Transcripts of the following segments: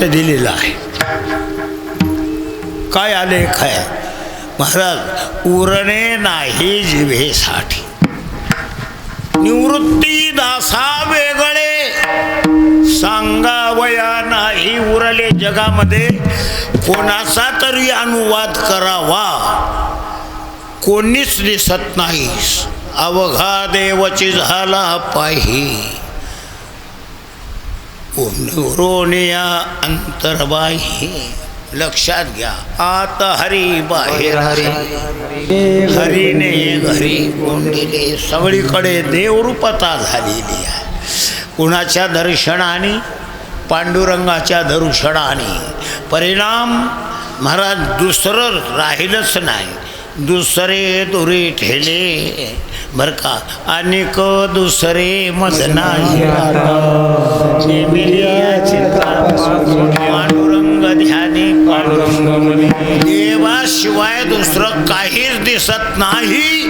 अर्थ दिलेला आहे. काय आलेख आहे महाराज उरणे नाही जिभेसाठी निवृत्ती दासा वेगळे सांगावया नाही उरले जगामध्ये. कोणाचा तरी अनुवाद करावा. कोणीच दिसत नाही अवघा देवची झाला पाही रोनिया अंतर्बाही लक्षात घ्या. आत हरी बाहेर हरी. हरीने घरी कोंडिले सगळीकडे देवरूपता झालेली आहे. कुणाच्या दर्शनाने? पांडुरंगाच्या दर्शनाने. परिणाम? महाराज दुसरं राहिलंच नाही. दुसरे दुरी ठेले. बर का अनेक दुसरे मजना पांडुरंग ध्यानी पांडुरंग देवाशिवाय दुसरं काहीच दिसत नाही.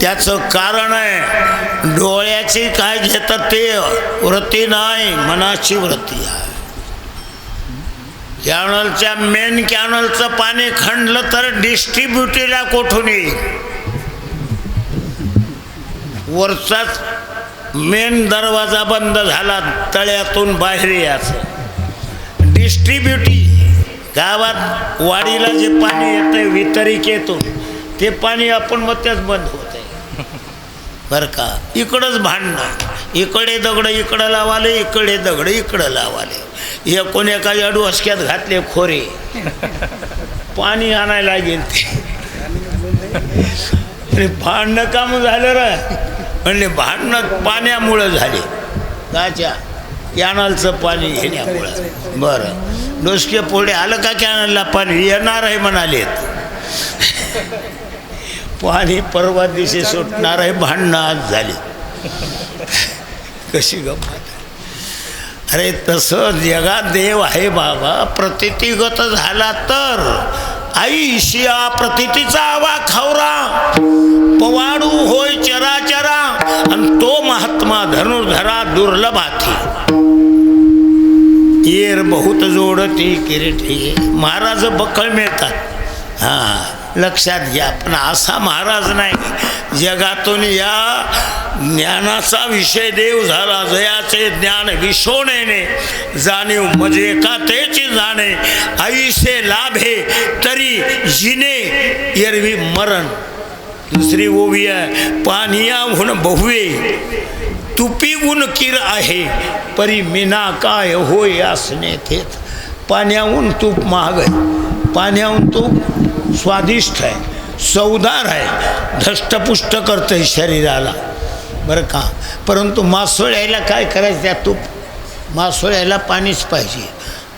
त्याचं कारण आहे डोळ्याची काय घेतात ते? वृत्ती नाही मनाची वृत्ती आहे. कॅनलच्या मेन कॅनलचं पाणी खंडलं तर डिस्ट्रीब्युटीला कोठून येईल? वरचाच मेन दरवाजा बंद झाला तळ्यातून बाहेर यायचं. डिस्ट्रीब्युटी गावात वाडीला जे पाणी येतं वितरिकेतून ते पाणी आपण मग त्याच बंद होत आहे बरं का? इकडंच भांडणं इकडे दगड इकडं लावाले इकडे दगड इकडं लावाले. हे कोणी एका डोसक्यात घातले खोरे. पाणी आणायला गेल ते. भांडणं काम झालं रा. म्हणले भांडणं पाण्यामुळं झाले. गाच्या कॅनलचं पाणी घेण्यामुळं बरं. डोसके पुढे आलं का कॅनलला पाणी? येणार आहे म्हणालेत. पाणी परवा दिवशी सुटणार आहे भांडणं आज झाली. कशी गंमत. अरे तसं जगात देव आहे बाबा प्रतितीगत झाला तर. आईशिया प्रतितीचा आवा खावरा. पवाडू होय चराचरा आणि तो महात्मा धनुर्धरा दुर्लभाथी येर बहुत जोडती किरीटी महाराज बकळ मिळतात. हां. लक्षात घ्या. पण असा महाराज नाही. जगातून या ज्ञानाचा विषय देव झाला. जयाचे ज्ञान विशोणेने जाणीव म्हणजे का तेची जाणे. आयुष्य लाभे तरी जिने एरवी मरण. दुसरी ओवी आहे पानिया बहुवे. तुपी गुण किर आहे परी मीना काय होय असणे थेत पाण्याहून तूप महाग आहे पाण्याहून तूप स्वादिष्ट आहे चवदार आहे धष्टपुष्ट करतं आहे शरीराला। बरं का? परंतु मासोळ्याला काय करायचं त्या तूप. मासोळ्याला पाणीच पाहिजे.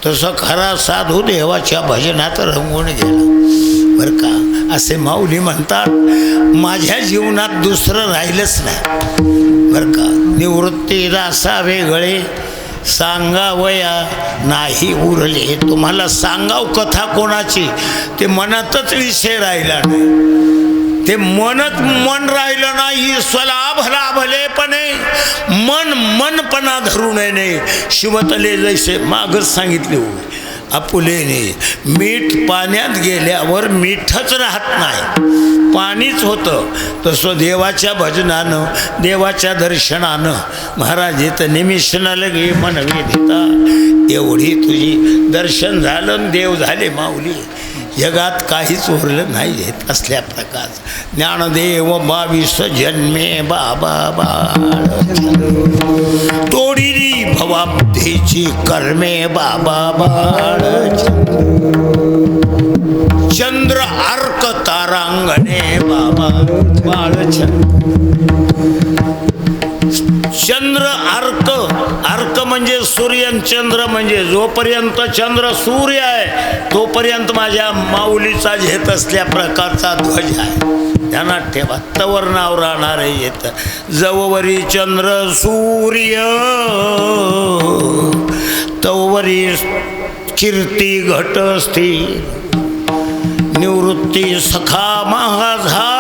तसं खरा साधू देवाच्या भजनात रंगून गेला. बरं का? असे माऊली म्हणतात माझ्या जीवनात दुसरं राहिलंच नाही. बरं का? निवृत्ती रासा वेगळे सांगावया नाही उरले. तुम्हाला सांगाव कथा कोणाची? ते मनातच विषय राहिला नाही. ते मनच मन राहिलं नाही स्वलाभ लाभलेपणे. मन मनपणा धरू नये शिवतले जैसे मागच सांगितले होते. आपुलेने मीठ पाण्यात गेल्यावर मीठच राहत नाही. पाणीच होतं. तसं देवाच्या भजनानं देवाच्या दर्शनानं महाराज येतं निमिषणा लगे म्हणवी देता एवढी तुझी दर्शन झालं आणि देव झाले माऊली. जगात काहीच उरलं नाही येत असल्या प्रकार. ज्ञानदेव बावीस जन्मे बाबा बाळ तोडिली भवाब्धीची कर्मे बाबा बाळ चंद्र अर्क तारांगणे बाबा चंद्र अर्क अर्क म्हणजे सूर्य चंद्र म्हणजे जोपर्यंत चंद्र सूर्य आहे तोपर्यंत माझ्या माऊलीचा घेत असल्या प्रकारचा ध्वज आहे. ध्यानात ठेवा तवर नाव राहणार आहे येतं जववरी चंद्र सूर्य तवरी कीर्ती घट स्थिर. निवृत्ती सखा माझा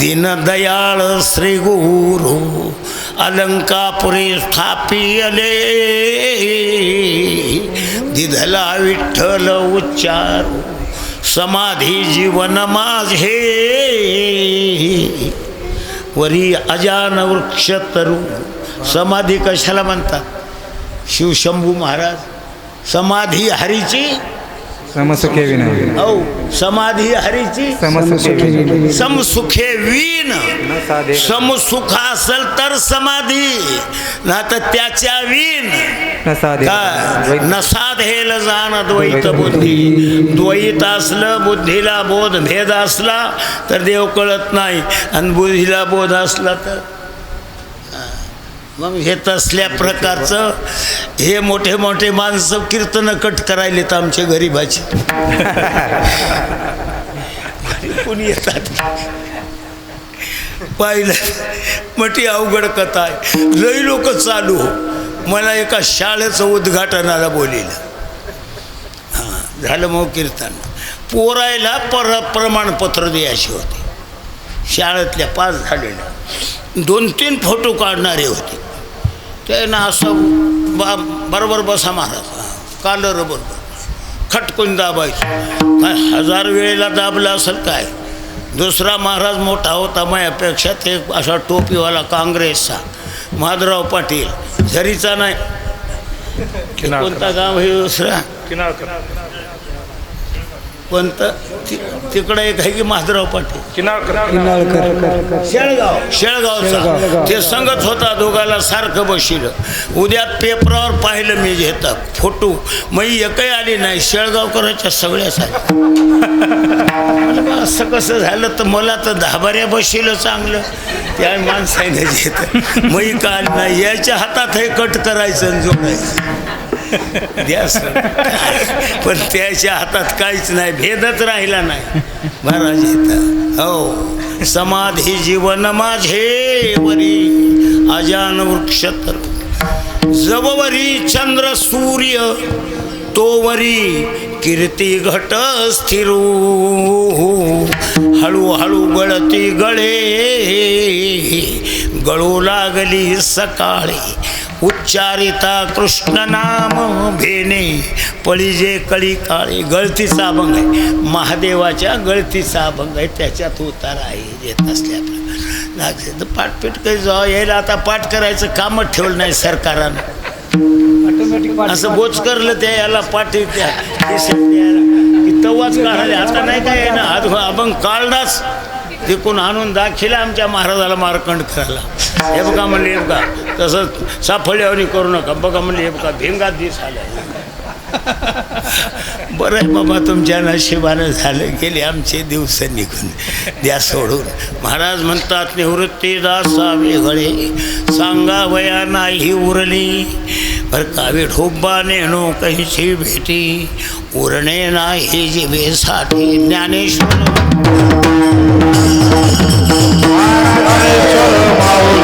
दीनदयाळ श्री गुरु अलंकापुरी स्थापियले। दिधला विठ्ठल उच्चारू समाधी जीवन माझे। वरी अजान वृक्ष तरु समाधी कशाला म्हणतात? शिवशंभू महाराज समाधी हरीची समसुखे विनय औ समाधी हरीची। समसुखे वीन समसुख असेल तर समाधी। ना तर त्याच्या वीन न साधे काय नसाधेल जाण द्वैत बुद्धी। द्वैत असलं बुद्धीला बोध भेद असला तर देव कळत नाही. आणि बुद्धीला बोध असला तर मग हे तसल्या प्रकारचं हे मोठे मोठे माणसं कीर्तन कट करायलेत आमच्या गरीबाची. कोणी येतात? पाहिलं? मोठी अवघड कथा आहे. लई लोक चालू. हो मला एका शाळेचं उद्घाटनाला बोलिलं. हां झालं मग कीर्तन. पोरायला पर प्रमाणपत्र द्यायचे होते. शाळेतल्या पास झालेल्या दोन तीन फोटो काढणारे होते. ते ना असं बा बरोबर बसा महाराज. कालर बरोबर खटकून दाबायचं काय हजार वेळेला दाबलं असेल काय? दुसरा महाराज मोठा होता माझ्यापेक्षा ते असा टोपीवाला काँग्रेसचा. माधवराव पाटील. झरीचा नाही. कोणता गाव हे दुसरा? कोणतं? ति- तिकडं एक आहे की माधवराव पाटील. शेळगाव. शेळगावचा. ते सांगत होता दोघाला सारखं बशिलं. उद्या पेपरावर पाहिलं मी घेता. फोटो. मग एकही आली नाही. शेळगावकरांच्या सगळ्याच आल्या असं कसं झालं तर मला तर दहाबाऱ्या बशिलं चांगलं. त्या माणसाने घेत मग काल नाही? याच्या हातात हे कट करायचं आणि जोडायचं. द्या सर. पण त्याच्या हातात काहीच नाही भेदच राहिला नाही. महाराज इथं. हो. समाधी जीवन माझे वरी अजान वृक्ष तर. जववरी चंद्र सूर्य तोवरी कीर्ती घट स्थिरू. हळूहळू गळती गळे. गळू लागली सकाळी. उच्चारिता कृष्ण नाम भेने. पळीजे कळी काळी गळतीचा अभंग आहे. महादेवाच्या गळतीचा अभंग आहे त्याच्यात उतार आहे येत तर पाठपीठ काही जाऊ यायला आता पाठ करायचं कामच ठेवलं नाही सरकारानं. असं बोच करलं त्या याला पाठी तवाच काढाले आता नाही काय ना अभंग काढलाच. तिकून आणून दाखिला आमच्या महाराजाला मारकंड करायला. हे बघा म्हणले हे बघा तसंच साफळ्यावणी करू नका. बघा म्हणले हे बघा भेंगात दिस आला बरं आहे बाबा तुमच्या नशिबानं झालं गेले आमचे दिवस निघून. द्या सोडून. महाराज म्हणतात निवृत्ती दासावे गळे सांगा वया नाही उरली. बर का विठोबा नेणो कहीची भेटी. उरणे नाही जिभेसाठी ज्ञानेश्वर.